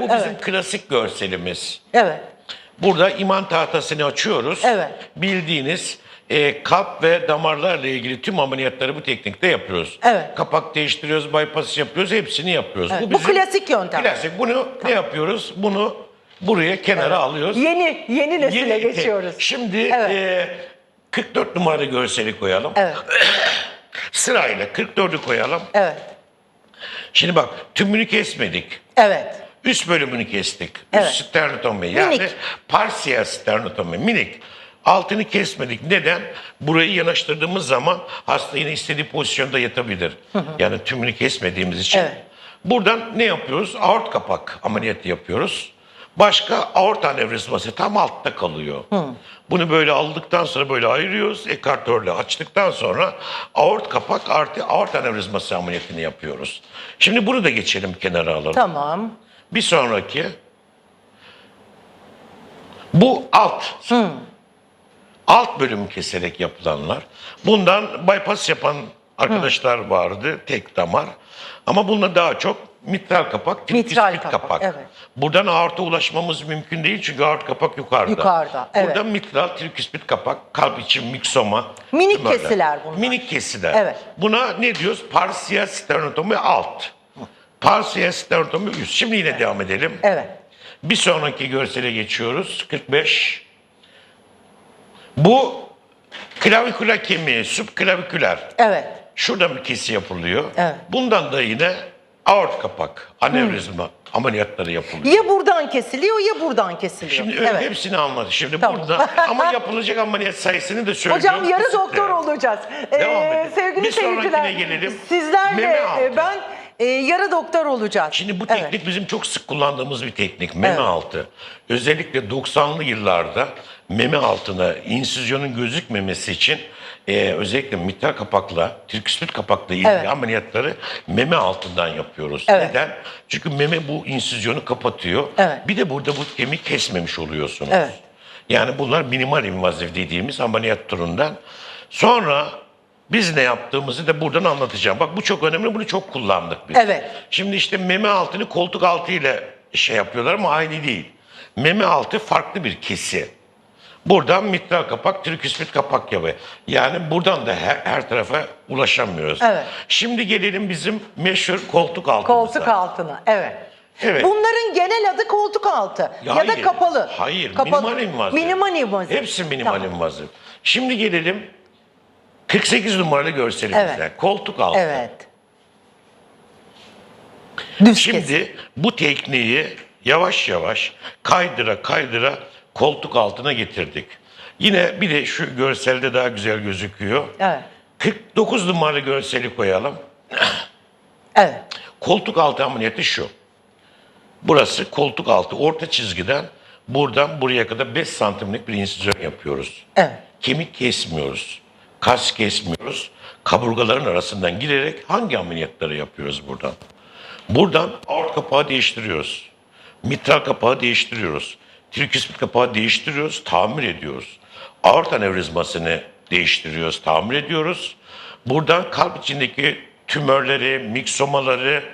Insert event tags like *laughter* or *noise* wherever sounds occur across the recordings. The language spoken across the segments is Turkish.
Bu bizim klasik görselimiz. Evet. Burada iman tahtasını açıyoruz. Evet. Bildiğiniz e, kalp ve damarlarla ilgili tüm ameliyatları bu teknikte yapıyoruz. Evet. Kapak değiştiriyoruz, bypass yapıyoruz, hepsini yapıyoruz. Evet, bu klasik yöntem. Klasik. Bunu ne yapıyoruz? Bunu buraya kenara alıyoruz. Yeni yeni nesile Yeni- geçiyoruz. Şimdi Evet. e, 44 numaralı görseli koyalım. Evet. *coughs* Sırayla 44'ü koyalım. Evet. Şimdi bak tümünü kesmedik. Evet. Üst bölümünü kestik. Evet. Üst sternotomi yani Minik. parsiyel sternotomi minik. Altını kesmedik. Neden? Burayı yanaştırdığımız zaman hasta yine istediği pozisyonda yatabilir. Yani tümünü kesmediğimiz için. Evet. Buradan ne yapıyoruz? Aort kapak ameliyatı yapıyoruz. Başka aort anevrizması tam altta kalıyor. Bunu böyle aldıktan sonra böyle ayırıyoruz. Ekartörle açtıktan sonra aort kapak artı aort anevrizması ameliyatını yapıyoruz. Şimdi bunu da geçelim kenara alalım. Tamam. Bir sonraki bu alt. Alt bölümü keserek yapılanlar. Bundan bypass yapan arkadaşlar vardı. Tek damar. Ama bununla daha çok mitral kapak, Mitral kapak, kapak. evet. Buradan aorta ulaşmamız mümkün değil çünkü aort kapak yukarıda. Yukarıda, evet. Burada mitral, trikispit kapak, kalp için miksoma. Minik tümörler. kesiler bunlar. Minik kesiler. Evet. Buna ne diyoruz? Parsiyel sternotomi alt. Parsiyel sternotomi üst. Şimdi yine devam edelim. Evet. Bir sonraki görsele geçiyoruz. 45. Bu klaviküler kemiği, subklaviküler. Evet. Şuradan bir kesi yapılıyor. Evet. Bundan da yine aort kapak, anevrizma ameliyatları yapılıyor. Ya buradan kesiliyor ya buradan kesiliyor. Şimdi evet. hepsini anladık. Şimdi Tamam. burada *laughs* ama yapılacak ameliyat sayısını da söylüyorum. Hocam yarı doktor olacağız. Devam Ee, edelim. sevgili Bir seyirciler, gelelim. sizler de Meme altı. e, ben e, yarı doktor olacağız. Şimdi bu Evet. teknik bizim çok sık kullandığımız bir teknik. Meme Evet. altı. Özellikle 90'lı yıllarda meme altına insizyonun gözükmemesi için e, özellikle mitral kapakla, trikispit kapakla ilgili Evet. ameliyatları meme altından yapıyoruz. Evet. Neden? Çünkü meme bu insizyonu kapatıyor. Evet. Bir de burada bu kemiği kesmemiş oluyorsunuz. Evet. Yani bunlar minimal invazif dediğimiz ameliyat turundan. Sonra biz ne yaptığımızı da buradan anlatacağım. Bak bu çok önemli. Bunu çok kullandık biz. Evet. Şimdi işte meme altını koltuk altı ile şey yapıyorlar ama aynı değil. Meme altı farklı bir kesi. Buradan mitral kapak, triküspit kapak gibi. Yani buradan da her, her tarafa ulaşamıyoruz. Evet. Şimdi gelelim bizim meşhur koltuk altımıza. Koltuk altına. Evet. Evet. Bunların genel adı koltuk altı ya, da hayır, kapalı. Hayır, kapalı. minimal invazif. Minimal invazif. Hepsi minimal Tamam. invazif. Şimdi gelelim 48 numaralı görselimize. Evet. Koltuk altı. Evet. Düz Şimdi kesim. bu tekniği yavaş yavaş kaydıra kaydıra koltuk altına getirdik. Yine bir de şu görselde daha güzel gözüküyor. Evet. 49 numaralı görseli koyalım. Evet. Koltuk altı ameliyatı şu. Burası koltuk altı orta çizgiden buradan buraya kadar 5 santimlik bir insizyon yapıyoruz. Evet. Kemik kesmiyoruz. Kas kesmiyoruz. Kaburgaların arasından girerek hangi ameliyatları yapıyoruz buradan? Buradan aort kapağı değiştiriyoruz. Mitral kapağı değiştiriyoruz. Triküspit kapağı değiştiriyoruz, tamir ediyoruz. Aort anevrizmasını değiştiriyoruz, tamir ediyoruz. Buradan kalp içindeki tümörleri, miksomaları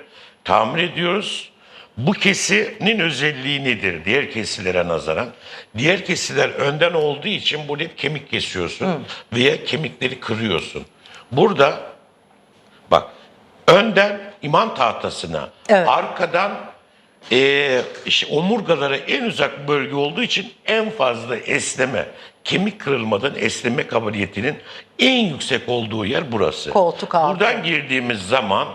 tamir ediyoruz. Bu kesinin özelliği nedir diğer kesilere nazaran? Diğer kesiler önden olduğu için burada hep kemik kesiyorsun veya kemikleri kırıyorsun. Burada bak önden iman tahtasına, Evet. arkadan eee, işte omurgalara en uzak bölge olduğu için en fazla esneme, kemik kırılmadan esneme kabiliyetinin en yüksek olduğu yer burası. Koltuk altı. Buradan girdiğimiz zaman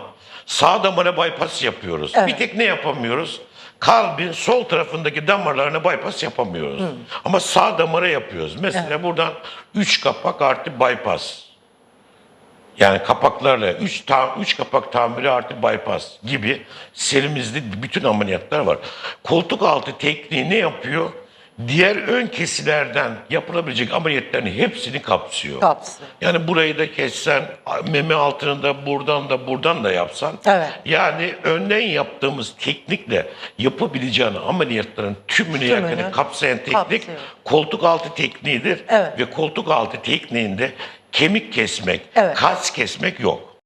sağ damara bypass yapıyoruz. Evet. Bir tek ne yapamıyoruz? Kalbin sol tarafındaki damarlarına bypass yapamıyoruz. Ama sağ damara yapıyoruz. Mesela buradan 3 kapak artı bypass. Yani kapaklarla 3 ta, üç kapak tamiri artı bypass gibi serimizde bütün ameliyatlar var. Koltuk altı tekniği ne yapıyor? Diğer ön kesilerden yapılabilecek ameliyatların hepsini kapsıyor. Kapsıyor. Yani burayı da kessen, meme altını da buradan da buradan da yapsan. Evet. Yani önden yaptığımız teknikle yapabileceğin ameliyatların tümünü, Tümünü yakını kapsayan teknik kapsıyor. koltuk altı tekniğidir. Evet. Ve koltuk altı tekniğinde kemik kesmek, Evet. kas kesmek yok.